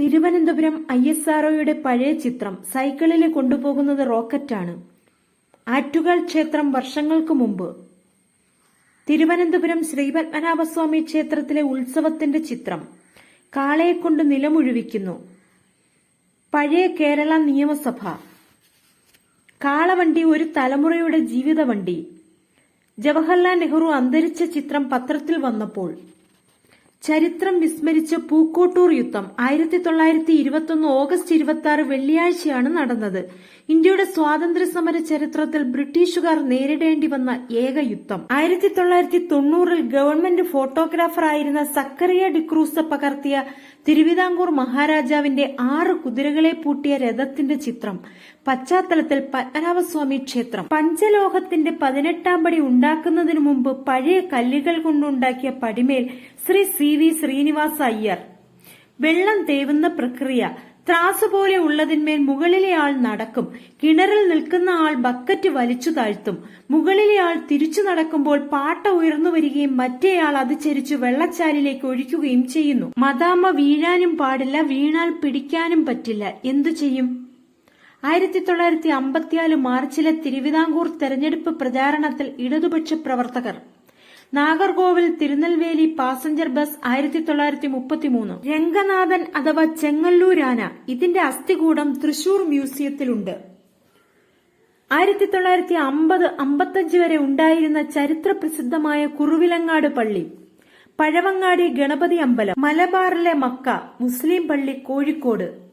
Thiruvananthapuram I S ആർഒയുടെ പഴയ ചിത്രം സൈക്കിളിൽ കൊണ്ടുപോകുന്നത് റോക്കറ്റാണ്. ആറ്റുകാൽ ക്ഷേത്രം വർഷങ്ങൾക്ക് മുമ്പ്. തിരുവനന്തപുരം ശ്രീപത്മനാഭസ്വാമി ക്ഷേത്രത്തിലെ ഉത്സവത്തിന്റെ ചിത്രം കാളയെ കാളയെക്കൊണ്ട് നിലമുഴുവിക്കുന്നു. പഴയ കേരള നിയമസഭ. കാളവണ്ടി ഒരു തലമുറയുടെ ജീവിതവണ്ടി. ജവഹർലാൽ നെഹ്റു അന്തരിച്ച ചിത്രം പത്രത്തിൽ വന്നപ്പോൾ ചരിത്രം വിസ്മരിച്ച പൂക്കോട്ടൂർ യുദ്ധം ആയിരത്തി തൊള്ളായിരത്തി ഇരുപത്തൊന്ന് ഓഗസ്റ്റ് ഇരുപത്തി ആറ് വെള്ളിയാഴ്ചയാണ് നടന്നത്. ഇന്ത്യയുടെ സ്വാതന്ത്ര്യ സമര ചരിത്രത്തിൽ ബ്രിട്ടീഷുകാർ നേരിടേണ്ടി വന്ന ഏക യുദ്ധം. ആയിരത്തി തൊള്ളായിരത്തി തൊണ്ണൂറിൽ ഗവൺമെന്റ് ഫോട്ടോഗ്രാഫർ ആയിരുന്ന സക്കറിയ ഡിക്രൂസ പകർത്തിയ തിരുവിതാംകൂർ മഹാരാജാവിന്റെ ആറ് കുതിരകളെ പൂട്ടിയ രഥത്തിന്റെ ചിത്രം പശ്ചാത്തലത്തിൽ പത്മനാഭസ്വാമി ക്ഷേത്രം. പഞ്ചലോഹത്തിന്റെ പതിനെട്ടാം പടി ഉണ്ടാക്കുന്നതിനു മുമ്പ് പഴയ കല്ലുകൾ കൊണ്ടുണ്ടാക്കിയ പടിമേൽ ശ്രീ സി വി ശ്രീനിവാസ് അയ്യർ. വെള്ളം തേവുന്ന പ്രക്രിയ ത്രാസ് പോലെ ഉള്ളതിന്മേൽ മുകളിലെ ആൾ നടക്കും കിണറിൽ നിൽക്കുന്ന ആൾ ബക്കറ്റ് വലിച്ചു താഴ്ത്തും. മുകളിലെ ആൾ തിരിച്ചു നടക്കുമ്പോൾ പാട്ട ഉയർന്നു വരികയും മറ്റേയാൾ അത് ചരിച്ചു വെള്ളച്ചാലിലേക്ക് ഒഴിക്കുകയും ചെയ്യുന്നു. മദാമ്മ വീഴാനും പാടില്ല വീണാൽ പിടിക്കാനും പറ്റില്ല. എന്തു ചെയ്യും? ആയിരത്തി തൊള്ളായിരത്തി അമ്പത്തിനാല് മാർച്ചിലെ തിരുവിതാംകൂർ തെരഞ്ഞെടുപ്പ് പ്രചാരണത്തിൽ ഇടതുപക്ഷ പ്രവർത്തകർ നാഗർകോവിൽ തിരുനെൽവേലി പാസഞ്ചർ ബസ് ആയിരത്തി തൊള്ളായിരത്തി മുപ്പത്തിമൂന്ന് രംഗനാഥൻ അഥവാ ചെങ്ങല്ലൂരാന ഇതിന്റെ അസ്ഥികൂടം തൃശൂർ മ്യൂസിയത്തിലുണ്ട്. ആയിരത്തി തൊള്ളായിരത്തി അമ്പത് അമ്പത്തഞ്ച് വരെ ഉണ്ടായിരുന്ന ചരിത്ര പ്രസിദ്ധമായ കുറുവിലങ്ങാട് പള്ളി പഴവങ്ങാടി ഗണപതി അമ്പലം മലബാറിലെ മക്ക മുസ്ലിം പള്ളി കോഴിക്കോട്